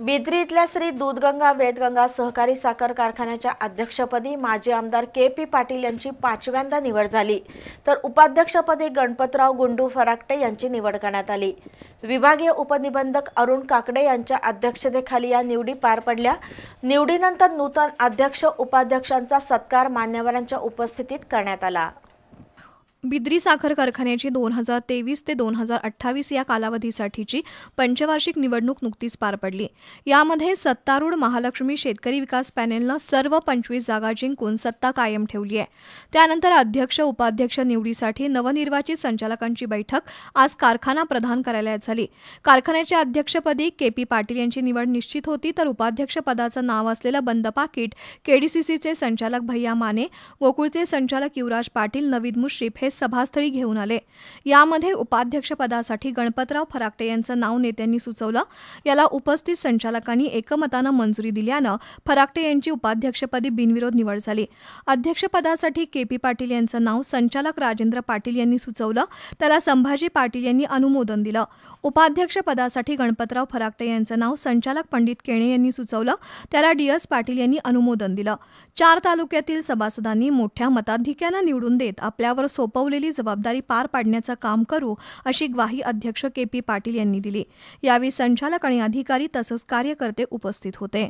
बिद्री इथल्या श्री दूधगंगा वेदगंगा सहकारी साखर कारखान्याच्या अध्यक्षपदी माजी आमदार के पी पाटील यांची पाचव्यांदा निवड झाली. तर उपाध्यक्षपदी गणपतराव गुंडू फराकटे यांची निवड करण्यात आली. विभागीय उपनिबंधक अरुण काकडे यांच्या अध्यक्षतेखाली या निवडी पार पडल्या. निवडीनंतर नूतन अध्यक्ष उपाध्यक्षांचा सत्कार मान्यवरांच्या उपस्थितीत करण्यात आला. बिद्री साखर कारखान्याची दोन हजार तेवीस ते दोन हजार अठ्ठावीस या कालावधीसाठीची पंचवार्षिक निवडणूक नुकतीच पार पडली. यामध्ये सत्तारूढ महालक्ष्मी शेतकरी विकास पॅनेलनं सर्व पंचवीस जागा जिंकून सत्ता कायम ठेवली आहे. त्यानंतर अध्यक्ष उपाध्यक्ष निवडीसाठी नवनिर्वाचित संचालकांची बैठक आज कारखाना प्रधान कार्यालयात झाली. कारखान्याच्या अध्यक्षपदी के पी पाटील यांची निवड निश्चित होती तर उपाध्यक्षपदाचं नाव असलेलं बंद पाकिट केडीसीसीचे संचालक भैया माने गोकुळचे संचालक युवराज पाटील नवीद मुश्रीफ हे सभास्थळी घेऊन आले. यामध्ये उपाध्यक्षपदासाठी गणपतराव फराकटे यांचं नाव नेत्यांनी सुचवलं. याला उपस्थित संचालकांनी एकमतानं मंजुरी दिल्यानं फराकटे यांची उपाध्यक्षपदी बिनविरोध निवड झाली. अध्यक्षपदासाठी के पी पाटील यांचं नाव संचालक राजेंद्र पाटील यांनी सुचवलं. त्याला संभाजी पाटील यांनी अनुमोदन दिलं. उपाध्यक्षपदासाठी गणपतराव फराकटे यांचं नाव संचालक पंडित केणे यांनी सुचवलं. त्याला डी एस पाटील यांनी अनुमोदन दिलं. चार तालुक्यातील सभासदांनी मोठ्या मताधिक्यानं निवडून देत आपल्यावर सोपवलेली जबाबदारी पार पाडण्याचं काम करू अशी ग्वाही अध्यक्ष के पी पाटील यांनी दिली. यावेळी संचालक आणि अधिकारी तसंच कार्यकर्ते उपस्थित होते.